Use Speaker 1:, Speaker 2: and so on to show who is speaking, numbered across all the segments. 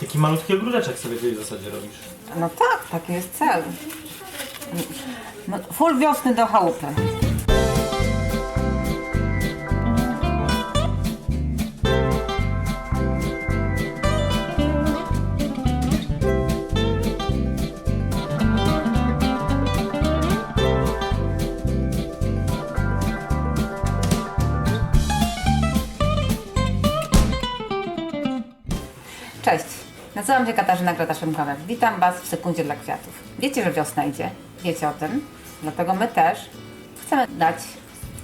Speaker 1: Taki malutki ogródeczek sobie tutaj w zasadzie robisz.
Speaker 2: No tak, taki jest cel. No, full wiosny do chałupy. Cześć, nazywam się Katarzyna Grata-Szymkowek. Witam Was w Sekundzie dla Kwiatów. Wiecie, że wiosna idzie, wiecie o tym, dlatego my też chcemy dać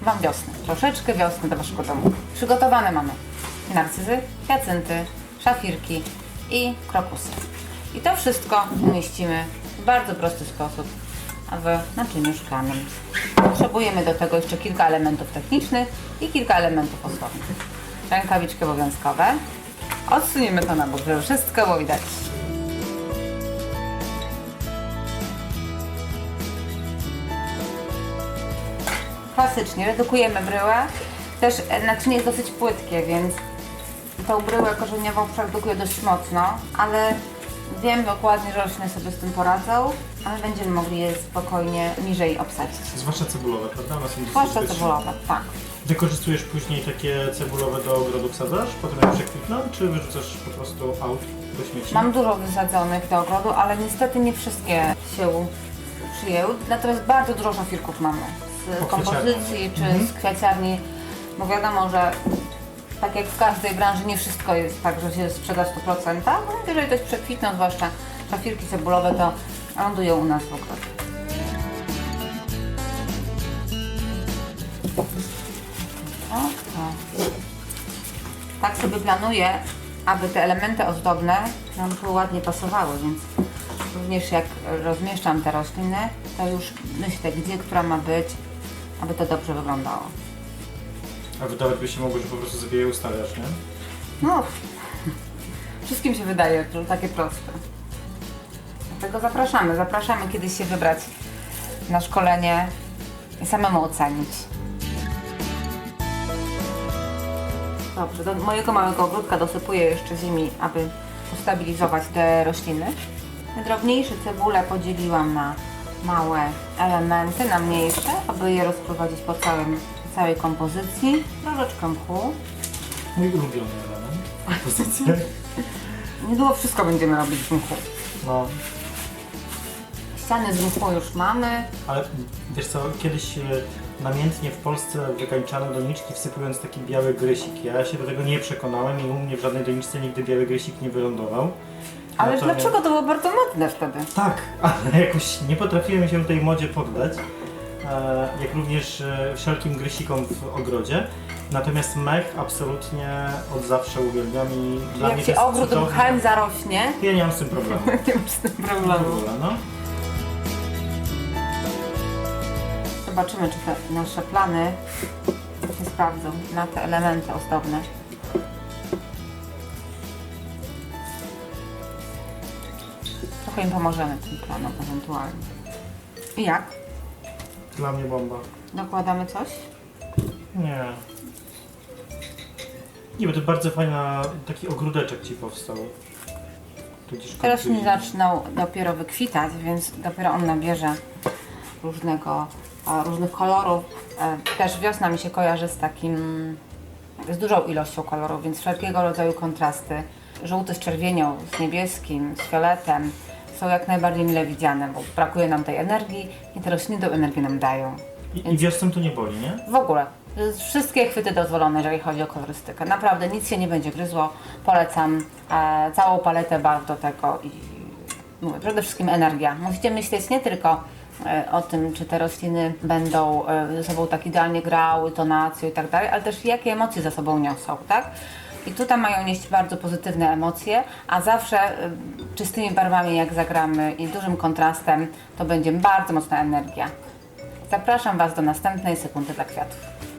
Speaker 2: Wam wiosnę, troszeczkę wiosny do Waszego domu. Przygotowane mamy narcyzy, hiacynty, szafirki i krokusy. I to wszystko umieścimy w bardzo prosty sposób w naczyniu szklanym. Potrzebujemy do tego jeszcze kilka elementów technicznych i kilka elementów ozdobnych. Rękawiczki obowiązkowe, Odsuniemy to na bok, żeby wszystko było widać. Klasycznie redukujemy bryłę. Też naczynie jest dosyć płytkie, więc tą bryłę korzeniową produkuję dość mocno, ale wiem dokładnie, że rośliny sobie z tym poradzą, ale będziemy mogli je spokojnie niżej obsadzić.
Speaker 1: Zwłaszcza cebulowe, prawda? One są dosyć
Speaker 2: Zwłaszcza cebulowe, tak.
Speaker 1: Wykorzystujesz później takie cebulowe do ogrodu wsadzasz, potem jak przekwitną, czy wyrzucasz po prostu out do śmieci?
Speaker 2: Mam dużo wysadzonych do ogrodu, ale niestety nie wszystkie się przyjęły. Natomiast bardzo dużo szafirków mamy z
Speaker 1: Po
Speaker 2: kompozycji czy
Speaker 1: Mhm.
Speaker 2: z kwiaciarni. Bo wiadomo, że tak jak w każdej branży nie wszystko jest tak, że się sprzeda 100%. No, jeżeli coś przekwitną, zwłaszcza szafirki cebulowe, to lądują u nas w ogrodzie. O, o. Tak sobie planuję, aby te elementy ozdobne nam tu ładnie pasowały, więc również jak rozmieszczam te rośliny, to już myślę, gdzie która ma być, aby to dobrze wyglądało.
Speaker 1: A wydawać by się mogło, że po prostu sobie je ustawiasz, nie?
Speaker 2: No, wszystkim się wydaje to takie proste. Dlatego zapraszamy, zapraszamy kiedyś się wybrać na szkolenie i samemu ocenić. Dobrze, do mojego małego ogródka dosypuję jeszcze ziemi, aby ustabilizować te rośliny. Te drobniejsze cebule podzieliłam na małe elementy, na mniejsze, aby je rozprowadzić po całym, całej kompozycji. Troszeczkę mchu.
Speaker 1: Mój ulubiony element. Pozycja.
Speaker 2: Niedługo wszystko będziemy robić w mchu.
Speaker 1: No,
Speaker 2: Ściany z mchu już mamy.
Speaker 1: ale wiesz co, kiedyś e, namiętnie w Polsce wykańczano doniczki wsypując taki biały grysik. Ja się do tego nie przekonałem i u mnie w żadnej doniczce nigdy biały grysik nie wylądował.
Speaker 2: Ale
Speaker 1: Natomiast-
Speaker 2: dlaczego to było bardzo modne wtedy?
Speaker 1: Tak, ale jakoś nie potrafiłem się tej modzie poddać, e, jak również e, wszelkim grysikom w ogrodzie. Natomiast mech absolutnie od zawsze uwielbiam i dla mnie
Speaker 2: Jak
Speaker 1: to
Speaker 2: się
Speaker 1: jest
Speaker 2: ogród
Speaker 1: cudowne.
Speaker 2: zarośnie,
Speaker 1: Ja nie mam z tym problemu.
Speaker 2: nie masz z tym
Speaker 1: W
Speaker 2: problemu.
Speaker 1: ogóle, no.
Speaker 2: Zobaczymy, czy te nasze plany się sprawdzą na te elementy ozdobne. Trochę im pomożemy tym planom ewentualnie. I jak?
Speaker 1: Dla mnie bomba.
Speaker 2: Dokładamy coś?
Speaker 1: Nie. Nie, bo to bardzo fajna, taki ogródeczek ci powstał. Tudzież
Speaker 2: Teraz nie
Speaker 1: kontuzi.
Speaker 2: zaczną dopiero wykwitać, więc dopiero on nabierze różnego, różnych kolorów. E, Też wiosna mi się kojarzy z takim, z dużą ilością kolorów, więc wszelkiego rodzaju kontrasty. Żółty z czerwienią, z niebieskim, z fioletem są jak najbardziej mile widziane, bo brakuje nam tej energii i te rośliny tą energię nam dają.
Speaker 1: I, I wiosną to nie boli, nie?
Speaker 2: W ogóle. Wszystkie chwyty dozwolone, jeżeli chodzi o kolorystykę. Naprawdę nic się nie będzie gryzło. Polecam e, całą paletę barw do tego i mówię, przede wszystkim energia. Musicie myśleć nie tylko o tym, czy te rośliny będą e, ze sobą tak idealnie grały, tonacją i tak dalej, ale też jakie emocje za sobą niosą, tak? I tutaj mają nieść bardzo pozytywne emocje, a zawsze e, czystymi barwami jak zagramy i dużym kontrastem, to będzie bardzo mocna energia. Zapraszam Was do następnej sekundy dla kwiatów.